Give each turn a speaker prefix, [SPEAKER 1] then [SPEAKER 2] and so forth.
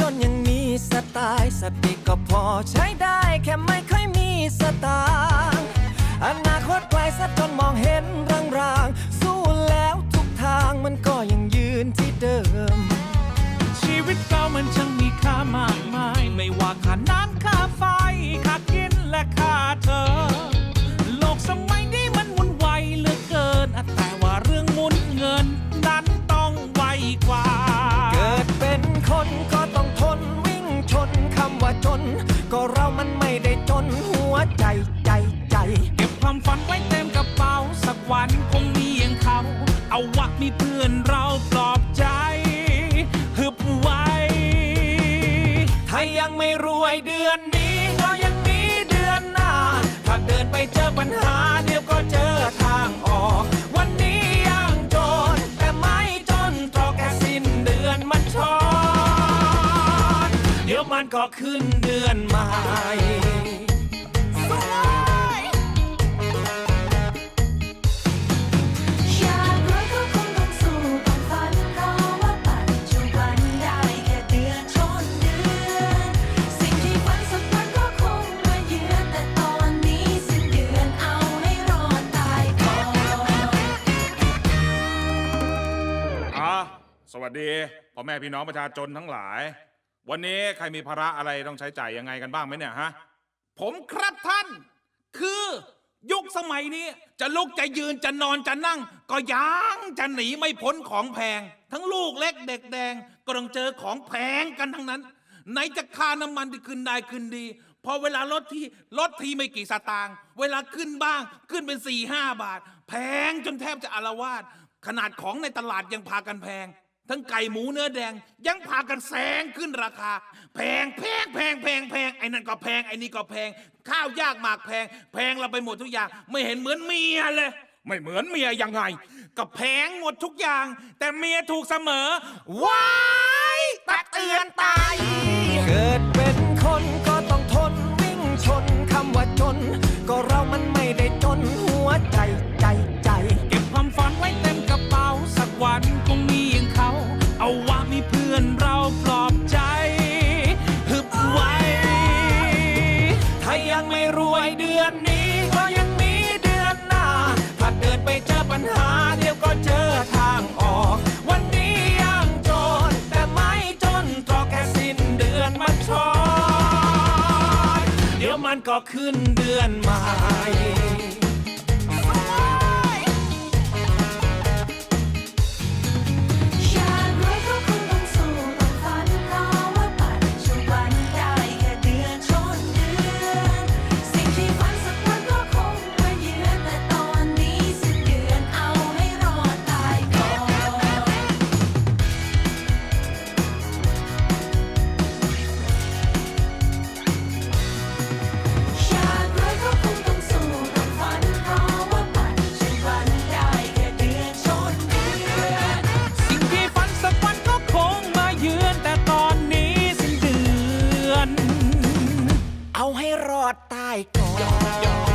[SPEAKER 1] จนยังมีสไตล์สติก็พอใช้ได้แค่ไม่ค่อยมีสตางค์อนาคตไกลซะจนมองเห็นรางๆ สู้แล้วทุกทางมันก็ยังยืนที่เดิม
[SPEAKER 2] ชีวิตเรามันช่างมีค่ามาก ก็เรา
[SPEAKER 1] มันไม่ได้จนหัวใจใจใจ
[SPEAKER 2] เก็บความฝันไว้เต็มกระเป๋า สักวันคงมีอย่างเขา เอาวะมีเพื่อนเราปลอบใจฮึบไว้
[SPEAKER 1] ถ้ายังไม่รวยเดือนนี้ก็ยังมีเดือนหน้า ถ้าเดินไปเจอปัญหาเดี๋ยวก็เจอทางออก วันนี้ ก็ขึ้นเดือนใหม่
[SPEAKER 3] อยากรวยก็คงต้องสู้ต้องฝันเพราะว่าปัจจุบันได้แค่เดือนชนเดือน สิ่งที่ฝันสักวันก็คงมาเยือนแต่ตอนนี้สิ้นเดือนเอาให้รอดตายก่อน
[SPEAKER 4] อะสวัสดีพ่อแม่พี่น้องประชาชนทั้งหลาย วันนี้ใครมีภาระอะไรต้องใช้จ่ายยังไงกันบ้างไหมเนี่ยฮะ
[SPEAKER 2] ผมครับท่าน คือยุคสมัยนี้ จะลุกจะยืนจะนอนจะนั่ง ก็ยังจะหนีไม่พ้นของแพง ทั้งลูกเล็กเด็กแดง ก็ต้องเจอของแพงกันทั้งนั้น ไหนจะค่าน้ำมันที่ขึ้นได้ขึ้นดี พอเวลาลดที่ลดทีไม่กี่สตางค์เวลาขึ้นบ้างขึ้นเป็น4ี่ห้าบาท แพงจนแทบจะอารวาสขนาดของในตลาดยังพากันแพง ทั้งไก่หมูเนื้อแดง ยังพากันแซงขึ้นราคา แพงแพงแพงแพงแพงไอ้นั่นก็แพงไอ้นี่ก็แพง ข้าวยากหมากแพง แพงเราไปหมดทุกอย่าง ไม่เห็นเหมือนเมียเลย
[SPEAKER 4] ไม่เหมือนเมียยังไง
[SPEAKER 2] ก็แพงหมดทุกอย่าง แต่เมียถูกเสมอว้า
[SPEAKER 1] มัน
[SPEAKER 2] ก็ขึ้นเดื
[SPEAKER 1] อนใหม่
[SPEAKER 3] เอาให้รอดตายก่อน